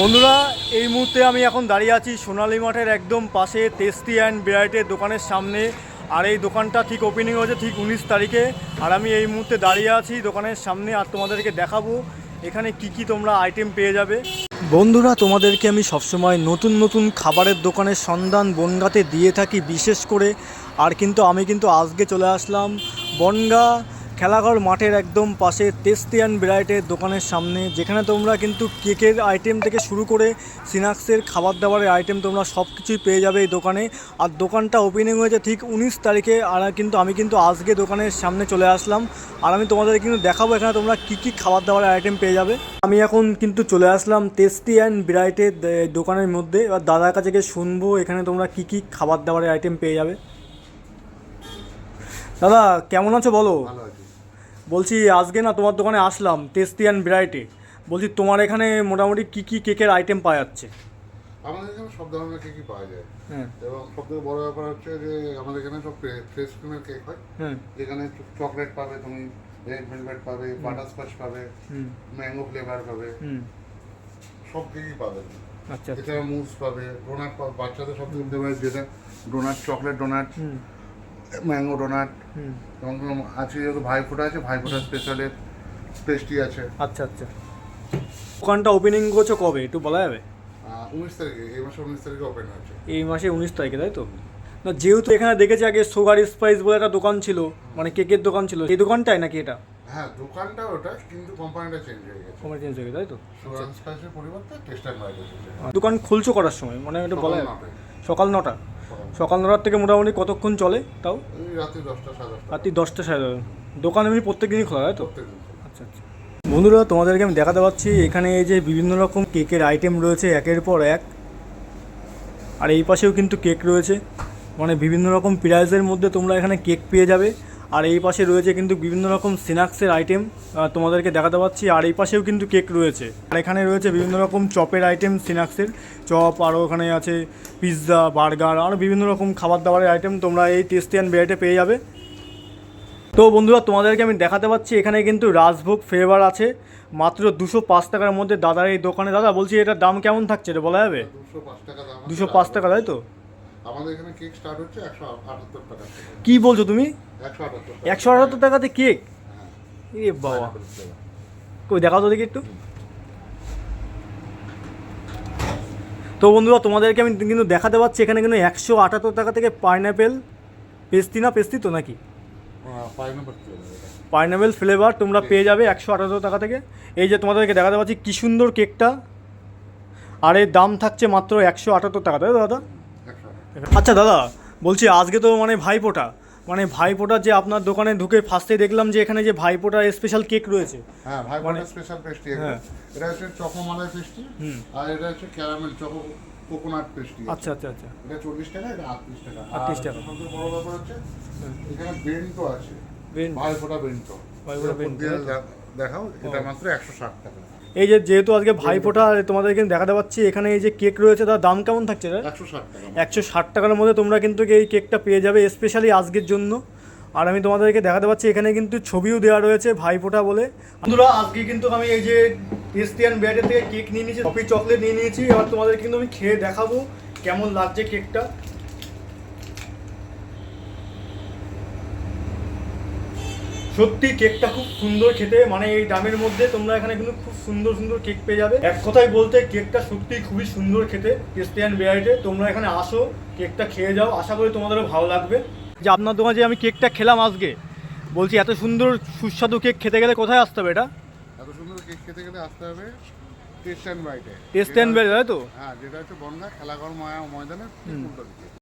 বন্ধুরা, এই মুহূর্তে আমি এখন দাঁড়িয়ে আছি সোনালী মাঠের একদম পাশে টেস্টি অ্যান্ড ভ্যারাইটির দোকানের সামনে। আর এই দোকানটা ঠিক ওপেনিং হয়েছে ঠিক উনিশ তারিখে। আর আমি এই মুহূর্তে দাঁড়িয়ে আছি দোকানের সামনে আর তোমাদেরকে দেখাবো এখানে কি কি তোমরা আইটেম পেয়ে যাবে। বন্ধুরা, তোমাদেরকে আমি সবসময় নতুন নতুন খাবারের দোকানের সন্ধান বনগাতে দিয়ে থাকি বিশেষ করে। আর কিন্তু আমি কিন্তু আজকে চলে আসলাম বনগা খেলাঘর মাঠের একদম পাশে টেস্টি অ্যান্ড ভ্যারাইটির দোকানের সামনে, যেখানে তোমরা কিন্তু কেকের আইটেম থেকে শুরু করে স্ন্যাক্সের খাবার দাবারের আইটেম তোমরা সব কিছুই পেয়ে যাবে এই দোকানে। আর দোকানটা ওপেনিং হয়েছে ঠিক উনিশ তারিখে, আর কিন্তু আমি কিন্তু আজকে দোকানের সামনে চলে আসলাম। আর আমি তোমাদের কিন্তু দেখাবো এখানে তোমরা কী কী খাবার দাবারের আইটেম পেয়ে যাবে। আমি এখন কিন্তু চলে আসলাম টেস্টি অ্যান্ড ভ্যারাইটির দোকানের মধ্যে। এবার দাদার কাছে গিয়ে শুনব এখানে তোমরা কী কী খাবার দাবারের আইটেম পেয়ে যাবে। দাদা, কেমন আছো বলো? ভালো বলছি আজকে না তোমার দোকানে আসলাম টেস্টি অ্যান্ড ভ্যারাইটি বলছি তোমার এখানে মোটামুটি কী কী কেকের আইটেম পাওয়া যাচ্ছে? আমাদের এখানে সব ধরনের কেকই পাওয়া যায়। হ্যাঁ। এবং সব থেকে বড় ব্যাপার হচ্ছে যে আমাদের এখানে সব ফ্রেশ ক্রিমের কেক হয়। হ্যাঁ। যেখানে চকলেট পাবে তুমি রেড ভেলভেট পাবে বাটার স্কচ পাবে হুম। ম্যাঙ্গো ফ্লেভার পাবে। হুম। সব কেকই পাবে আচ্ছা আচ্ছা। এছাড়া মুস পাবে ডোনাট পাবে বাচ্চাদের সব থেকে যেটা ডোনাট চকলেট ডোনাট হুম। ম্যাঙ্গো ডোনাট এবং আছে যেহেতু ভাইফোঁটা আছে ভাইফোঁটা স্পেশালের পেস্ট্রি আছে। আচ্ছা আচ্ছা। দোকানটা ওপেনিং করছ কবে? একটু বলা যাবে? উনিশ তারিখে এই মাসে উনিশ তারিখে ওপেন হচ্ছে এই মাসে উনিশ তারিখে তাই তো? না যেহেতু এখানে দেখেছি আগে সুগার স্পাইস বলে একটা দোকান ছিল মানে কেকের দোকান ছিল এই দোকানটাই নাকি এটা? হ্যাঁ দোকানটা ওটা কিন্তু কোম্পানিটা চেঞ্জ হয়ে গেছে। তোমার চেঞ্জ হয়ে গেছে, তাই তো? সুগার স্পাইসের পরিবর্তে টেস্টার বাইরে দোকান খুলছো করার সময়? মানে এটা বলা যাবে। সকাল নটা? সকাল নটার থেকে মোটামুটি কতক্ষণ চলে তাও? রাত্রি দশটা সাড়ে দশটা। রাত্রি দশটা সাড়ে দোকান এমনি প্রত্যেক দিনই খোলা তাই তো? আচ্ছা আচ্ছা। বন্ধুরা তোমাদেরকে আমি দেখাতে পাচ্ছি এখানে এই যে বিভিন্ন রকম কেকের আইটেম রয়েছে একের পর এক। আর এই পাশেও কিন্তু কেক রয়েছে। মানে বিভিন্ন রকম প্রাইসের মধ্যে তোমরা এখানে কেক পেয়ে যাবে। আর এই পাশে রয়েছে কিন্তু বিভিন্ন রকম স্ন্যাক্সের আইটেম তোমাদেরকে দেখাতে পাচ্ছি। আর এই পাশেও কিন্তু কেক রয়েছে। আর এখানে রয়েছে বিভিন্ন রকম চপের আইটেম স্ন্যাক্সের। চপ আরও ওখানে আছে পিৎজা বার্গার আরও বিভিন্ন রকম খাবার দাবারের আইটেম তোমরা এই টেস্টি অ্যান্ড বেড়াইটে পেয়ে যাবে। তো বন্ধুরা তোমাদেরকে আমি দেখাতে পাচ্ছি এখানে কিন্তু রাজভোগ ফ্লেভার আছে। মাত্র দুশো পাঁচ টাকার মধ্যে দাদার এই দোকানে। দাদা বলছি এটার দাম কেমন থাকছে এটা বলা যাবে? দুশো পাঁচ টাকা দুশো পাঁচ টাকা তাই তো? আমাদের এখানে কেক স্টার্ট হচ্ছে একশো আটাত্তর টাকা কি বলছো তুমি? একশো আটাত্তর একশো আটাত্তর টাকাতে কেক? হ্যাঁ। এ বাবা। কই দেখাও তো দেখি একটু। তো বন্ধুরা তোমাদেরকে আমি কিন্তু দেখাতে পাচ্ছি এখানে কিন্তু একশো আটাত্তর টাকা থেকে পাইনাপেল পেস্তি না পেস্তি তো নাকি। পাইনাপেল ফ্লেভার তোমরা পেয়ে যাবে একশো আঠারো টাকা থেকে। এই যে তোমাদেরকে দেখাতে পাচ্ছি কী সুন্দর কেকটা। আর এর দাম থাকছে মাত্র একশো আটাত্তর টাকা তাই দাদা? আচ্ছা দাদা বলছি আজকে তো মানে ভাইফোঁটা মানে ভাইফোঁটা যে আপনার দোকানে ঢুকে ফার্স্টে দেখলাম যে এখানে যে ভাইফোঁটা স্পেশাল কেক রয়েছে। হ্যাঁ ভাই মানে- স্পেশাল পেস্ট্রি হ্যাঁ। এটা হচ্ছে চকোমালাই পেস্ট্রি। আর এটা হচ্ছে ক্যারামেল চকো কোকোনাট পেস্ট্রি আচ্ছা আচ্ছা আচ্ছা। এটা চল্লিশ টাকা এটা আটত্রিশ টাকা। 38 টাকা। সবচেয়ে বড় ব্যাপার হচ্ছে এখানে বেন্টো আছে। বেন- ভাই ফোটা বেন্টো এরপর বেন্টো, দেখাও এটা মাত্র একশো ষাট টাকা। এই যে যেহেতু আজকে ভাইফোঁটা আর তোমাদেরকে দেখাতে পাচ্ছি এখানে এই যে কেক রয়েছে তার দাম কেমন থাকছে একশো ষাট টাকার মধ্যে তোমরা কিন্তু এই কেকটা পেয়ে যাবে স্পেশালি আজকের জন্য। আর আমি তোমাদেরকে দেখাতে পাচ্ছি এখানে কিন্তু ছবিও দেওয়া রয়েছে ভাইফোঁটা বলে। বন্ধুরা আজকে কিন্তু আমি এই যে টেস্টিয়ান ব্যাটের থেকে কেক নিয়ে নিয়েছি কফি চকলেট নিয়ে নিয়েছি। এবার তোমাদের কিন্তু আমি খেয়ে দেখাবো কেমন লাগছে কেকটা। সত্যি কেকটা খুব সুন্দর খেতে। মানে এই দামের মধ্যে তোমরা এখানে কিন্তু খুব সুন্দর সুন্দর কেক পেয়ে যাবে। এক কথায় বলতে কেকটা সত্যি খুবই সুন্দর খেতে ক্রিস্টিয়ান ভ্যারাইটি তোমরা এখানে আসো কেকটা খেয়ে যাও। আশা করি তোমাদেরও ভালো লাগবে। যে আপনার দোকানে যে আমি কেকটা খেলাম আজকে বলছি এত সুন্দর সুস্বাদু কেক খেতে গেলে কোথায় আসতে হবে এটা? এত সুন্দর কেক খেতে গেলে আসতে হবে টেস্ট অ্যান্ড বাইটে টেস্ট অ্যান্ড তাই তো? হ্যাঁ যেটা হচ্ছে বনগা খেলাঘর ময়া